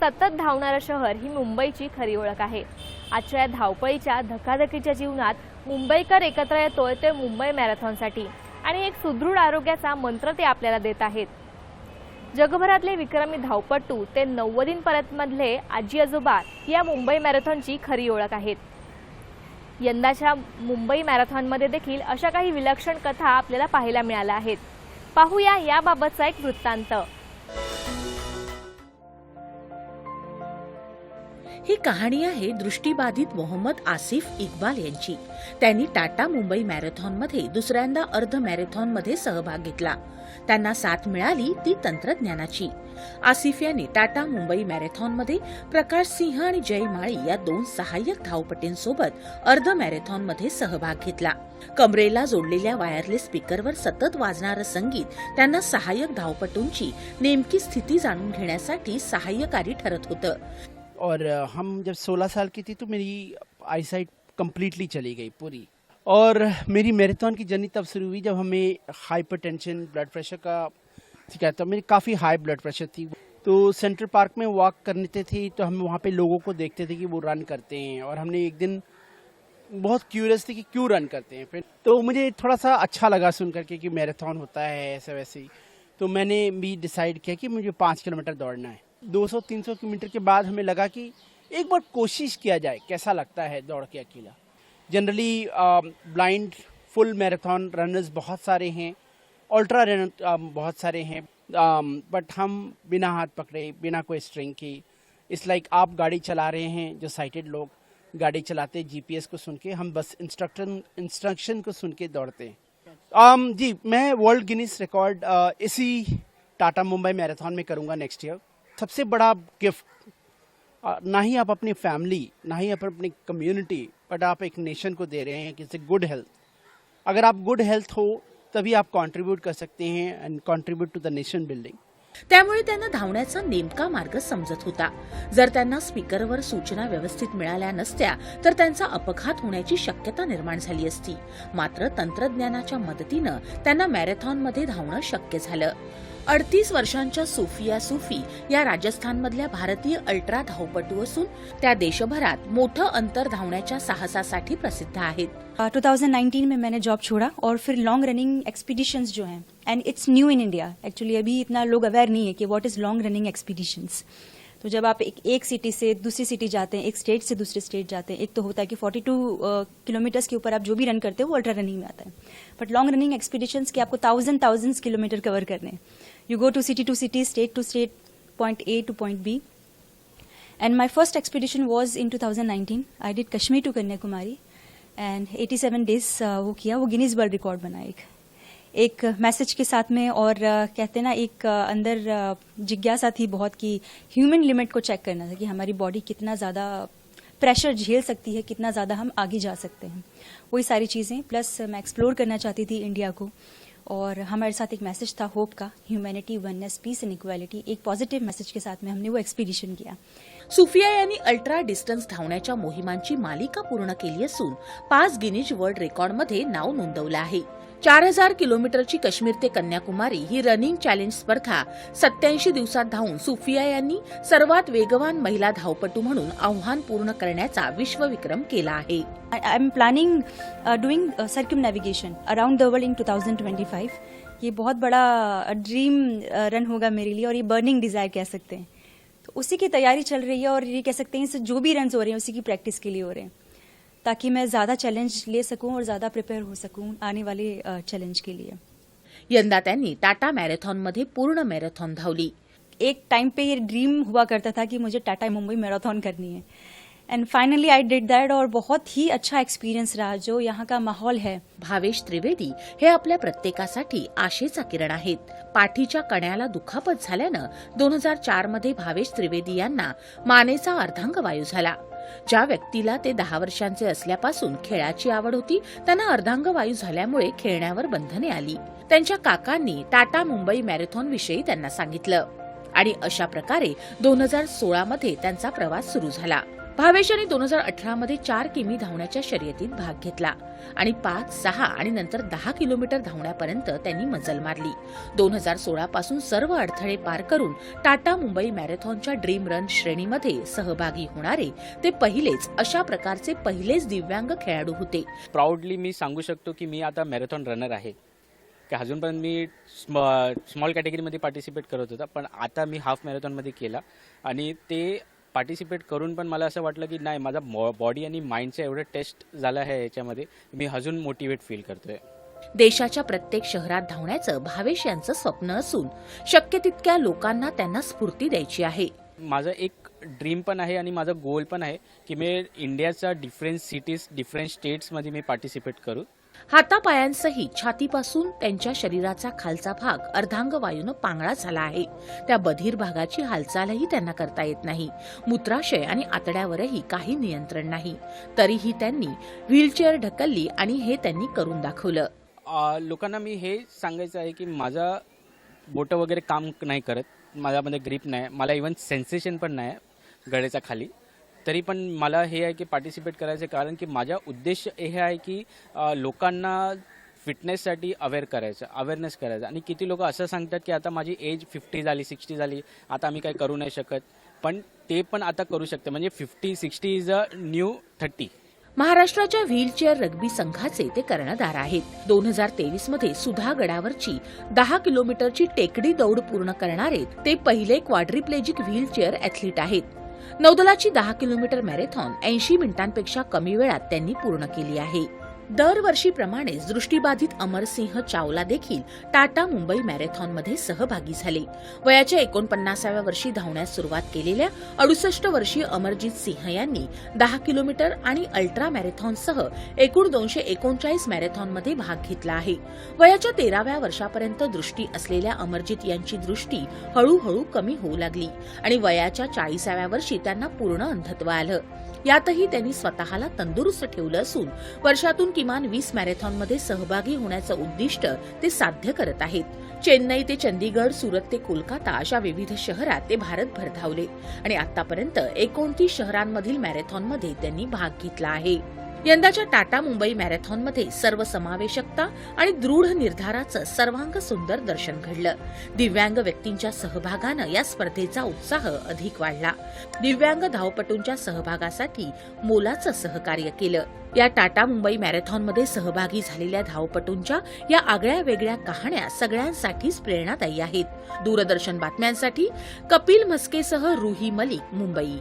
सतत धावणारं शहर ही मुंबईची खरी ओळख आहे. आजच्या या धावपळीच्या धकाधकीच्या जीवनात मुंबईकर एकत्र येतोय ते मुंबई मॅरेथॉनसाठी आणि एक सुदृढ आरोग्याचा मंत्र ते आपल्याला देत आहेत. जगभरातले विक्रमी धावपटू ते नव्वदीनपर्यंतमधले आजी आजोबा या मुंबई मॅरेथॉनची खरी ओळख आहेत. यंदाच्या मुंबई मॅरेथॉनमध्ये देखील अशा काही विलक्षण कथा आपल्याला पाहायला मिळाल्या आहेत. पाहूया याबाबतचा एक वृत्तांत. ही कहाणी आहे दृष्टीबाधित मोहम्मद आसिफ इक्बाल यांची. त्यांनी टाटा मुंबई मॅरेथॉनमध्ये दुसऱ्यांदा अर्ध मॅरेथॉनमध्ये सहभाग घेतला. त्यांना साथ मिळाली ती तंत्रज्ञानाची. आसिफ यांनी टाटा मुंबई मॅरेथॉनमध्ये प्रकाश सिंह आणि जय माळी या दोन सहाय्यक धावपटींसोबत अर्ध मॅरेथॉनमध्ये सहभाग घेतला. कमरेला जोडलेल्या वायरलेस स्पीकरवर सतत वाजणारं संगीत त्यांना सहाय्यक धावपटूंची नेमकी स्थिती जाणून घेण्यासाठी सहाय्यकारी ठरत होतं. और हम जब 16 साल की थी तो मेरी आईसाइट कम्प्लीटली चली गई पूरी। और मेरी मैराथन की जर्नी तब शुरू हुई जब हमें हाइपरटेंशन ब्लड प्रेशर का शिकायत था। मेरी काफ़ी हाई ब्लड प्रेशर थी। तो सेंट्रल पार्क में वॉक करते थे तो हम वहाँ पे लोगों को देखते थे कि वो रन करते हैं। और हमने एक दिन बहुत क्यूरियस थे कि क्यों रन करते हैं। फिर तो मुझे थोड़ा सा अच्छा लगा सुन करके कि मैराथन होता है, ऐसे वैसे ही। तो मैंने भी डिसाइड किया कि मुझे पाँच किलोमीटर दौड़ना है। 200-300 किलोमीटर के बाद हमें लगा कि एक बार कोशिश किया जाए कैसा लगता है दौड़ के अकेला। Generally blind full marathon runners बहुत सारे हैं अल्ट्रा रनर बहुत सारे हैं बट हम बिना हाथ पकड़े बिना कोई स्ट्रिंग की इस लाइक आप गाड़ी चला रहे हैं जो साइटेड लोग गाड़ी चलाते जीपीएस को सुन के हम बस इंस्ट्रक्शन इंस्ट्रक्शन को सुन के दौड़ते हैं। Um, जी मैं वर्ल्ड गिनीस रिकॉर्ड इसी टाटा मुंबई मैराथन में करूँगा नेक्स्ट ईयर सबसे बड़ा गिफ्ट ना ही आप अपनी फैमिली ना ही आप अपनी कम्युनिटी बट आप एक नेशन को दे रहे हैं कि गुड हेल्थ अगर आप गुड हेल्थ हो तभी आप कंट्रीब्यूट कर सकते हैं and contribute to the nation building त्यामुळे त्यांना धावण्याचा नेमका मार्ग समजत होता. जर त्यांना स्पीकरवर सूचना व्यवस्थित मिळाल्या नसत्या तर त्यांचा अपघात होण्याची शक्यता निर्माण झाली असती. मात्र तंत्रज्ञानाच्या मदतीनं त्यांना मॅरेथॉनमध्ये धावणं शक्य झालं. अडतीस वर्षांच्या सुफिया सुफी या राजस्थानमधल्या भारतीय अल्ट्रा धावपटू असून त्या देशभरात मोठं अंतर धावण्याच्या साहसासाठी प्रसिद्ध आहेत. टू थाउजेंड नाइनटीन में मैंने जॉब छोड़ा और फिर लॉन्ग रनिंग एक्सपीडिशंस जो हैं and it's new in India actually अभी इतना लोग अवेयर नहीं है कि what is long running expeditions तो जब आप एक, एक सिटी से दूसरी सिटी जाते हैं एक स्टेट से दूसरे स्टेट जाते हैं एक तो होता है कि 42 किलोमीटर्स के ऊपर आप जो भी रन करते हो वो अल्ट्रा रनिंग में आता है। बट लॉन्ग रनिंग एक्सपीडिशंस के आपको थाउज़ेंड थाउज़ेंड किलोमीटर कवर करने you go to city to city state to state point A to point B And my first expedition was in 2019. I did Kashmir to Kanyakumari. And 87 days uh, वो किया। वो Guinness world record बना एक। एक message के साथ में और कहते हैं ना एक अंदर जिज्ञासा थी बहुत कि ह्यूमन लिमिट को चेक करना था कि हमारी बॉडी कितना ज़्यादा प्रेशर झेल सकती है कितना ज़्यादा हम आगे जा सकते हैं। वही सारी चीज़ें प्लस मैं एक्सप्लोर करना चाहती थी इंडिया को। और हमारे साथ एक मैसेज था होप का humanity oneness peace and equality एक पॉजिटिव मैसेज के साथ में हमने वो एक्सपीडिशन किया। सुफिया यांनी अल्ट्रा डिस्टन्स धावण्याच्या मोहिमांची मालिका पूर्ण केली असून पाच गिनीज वर्ल्ड रेकॉर्डमध्ये नाव नोंदवलं आहे. चार हजार किलोमीटरची काश्मीर ते कन्याकुमारी ही रनिंग चॅलेंज स्पर्धा सत्याऐंशी दिवसात धावून सुफिया यांनी सर्वात वेगवान महिला धावपटू म्हणून आव्हान पूर्ण करण्याचा विश्वविक्रम केला आहे. I am planning doing circumnavigation around the world in 2025 ये बहुत बड़ा uh, ड्रीम रन uh, होगा मेरे लिए और ये बर्निंग डिजायर कह सकते हैं। तो उसी की तैयारी चल रही है और ये कह सकते हैं इससे जो भी रन हो रहे हैं उसी की प्रैक्टिस के लिए हो रहे हैं। ताकि मैं ज़्यादा चैलेंज ले सकूं और ज़्यादा प्रिपेयर हो सकूं आने वाले चैलेंज के लिए। यंदा त्यांनी टाटा मॅरेथॉनमध्ये पूर्ण मॅरेथॉन धावली. एक टाइम पे ये ड्रीम हुआ करता था कि मुझे टाटा मुंबई मैराथन करनी है। And finally I did that और बहुत ही अच्छा एक्सपीरियंस रहा जो यहाँ का माहौल है। भावेश त्रिवेदी हे आपल्या प्रत्येकासाठी आशेचा किरण आहेत. पाठीच्या कण्याला दुखापत झाल्यानं दोन हजार चारमध्ये भावेश त्रिवेदी यांना मानेचा अर्धांगवायू झाला. ज्या व्यक्तीला ते दहा वर्षांचे असल्यापासून खेळाची आवड होती त्यांना अर्धांगवायू झाल्यामुळे खेळण्यावर बंधने आली. त्यांच्या काकांनी टाटा मुंबई मॅरेथॉन विषयी त्यांना सांगितलं. आणि अशा प्रकारे दोन हजार सोळा मध्ये त्यांचा प्रवास सुरू झाला. भावेश यांनी दोन हजार अठरा मध्ये चार किमी धावण्याच्या शर्यतीत भाग घेतला आणि पाच सहा आणि नंतर दहा किलोमीटर धावण्यापर्यंत त्यांनी मजल मारली. दोन हजार सोळा पासून सर्व अडथळे पार करून टाटा मुंबई मॅरेथॉनच्या ड्रीम रन श्रेणीमध्ये सहभागी होणारे ते पहिलेच अशा प्रकारचे पहिलेच दिव्यांग खेळाडू होते. प्राऊडली मी सांगू शकतो की मी आता मॅरेथॉन रनर आहे. की अजूनपर्यंत मी स्मॉल कॅटेगरीमध्ये पार्टिसिपेट करत होता पण आता मी हाफ मॅरेथॉनमध्ये केला. आणि ते पार्टिसिपेट करून पण मला असं वाटलं की नाही माझा बॉडी आणि माइंडचं एवढं टेस्ट झालं आहे याच्यामध्ये मी अजून मोटिवेट फील करतोय. देशाच्या प्रत्येक शहरात धावण्याचं भावेश यांचं स्वप्न असून शक्य तितक्या लोकांना त्यांना स्फूर्ती द्यायची आहे. माझं एक ड्रीम पण आहे आणि माझा गोल पण आहे की मी इंडियाच्या डिफरंट सिटीज डिफरंट स्टेट्समध्ये मी पार्टिसिपेट करू. हातापायांसहित छातीपासून त्यांच्या शरीराचा खालचा भाग अर्धांगवायूनं पांगळा झाला आहे. त्या बधीर भागाची हालचालही त्यांना करता येत नाही. मूत्राशय आणि आतड्यावरही काही नियंत्रण नाही. तरीही त्यांनी व्हीलचेअर ढकलली आणि हे त्यांनी करून दाखवलं. लोकांना मी हे सांगायचं आहे की माझा बोटं वगैरे काम नाही करत. माझ्यामध्ये ग्रीप नाही. मला इवन सेन्सेशन पण नाही आहे गळेच्या खाली. तरी पण मला हे आहे की पार्टिसिपेट करायचं कारण की माझा उद्देश हे आहे की लोकांना फिटनेससाठी अवेअर करायचं अवेअरनेस करायचं. आणि किती लोक असं सांगतात की आता माझी एज फिफ्टी झाली सिक्स्टी झाली आता आम्ही काही करू नाही शकत. पण ते पण आता करू शकते. म्हणजे fifty sixty is a new thirty महाराष्ट्राच्या व्हीलचेअर रग्बी संघाचे ते कर्णधार आहेत. दोन हजार तेवीसमध्ये सुधा गडावरची दहा किलोमीटरची टेकडी दौड पूर्ण करणारे ते पहिले क्वाड्रिप्लेजिक व्हीलचेअर ॲथलीट आहेत. नौदलाची दहा किलोमीटर मॅरेथॉन ऐंशी मिनिटांपेक्षा कमी वेळात त्यांनी पूर्ण केली आहे. दरवर्षीप्रमाणेच दृष्टीबाधित अमरसिंह चावला देखील टाटा मुंबई मॅरेथॉनमध्ये सहभागी झाले. वयाच्या एकोणपन्नासाव्या वर्षी धावण्यास सुरुवात केलेल्या अडुसष्ट वर्षीय अमरजित सिंह यांनी दहा किलोमीटर आणि अल्ट्रा मॅरेथॉनसह एकूण दोनशे एकोणचाळीस मॅरेथॉनमध्ये भाग घेतला आहे. वयाच्या तेराव्या वर्षापर्यंत दृष्टी असलेल्या अमरजित यांची दृष्टी हळूहळू कमी होऊ लागली आणि वयाच्या चाळीसाव्या वर्षी त्यांना पूर्ण अंधत्व आलं. यातही त्यांनी स्वतःला तंदुरुस्त ठेवलं असून वर्षातून किमान वीस मॅरेथॉनमध्ये सहभागी होण्याचं उद्दिष्ट ते साध्य करत आहेत. चेन्नई ते चंदीगड सुरत ते कोलकाता अशा विविध शहरात ते भारतभर धावले. आणि आतापर्यंत एकोणतीस शहरांमधील मॅरेथॉनमध्ये त्यांनी भाग घेतला आहे. यंदाच्या टाटा मुंबई मॅरेथॉनमध्ये सर्वसमावेशकता आणि दृढ निर्धाराचं सर्वांग सुंदर दर्शन घडलं. दिव्यांग व्यक्तींच्या सहभागानं या स्पर्धेचा उत्साह अधिक वाढला. दिव्यांग धावपटूंच्या सहभागासाठी मोलाचं सहकार्य केलं. या टाटा मुंबई मॅरेथॉनमध्ये सहभागी झालेल्या धावपटूंच्या या आगळ्या वेगळ्या कहाण्या सगळ्यांसाठीच प्रेरणादायी आहेत. दूरदर्शन बातम्यांसाठी कपिल म्हस्केसह रुही मलिक मुंबई.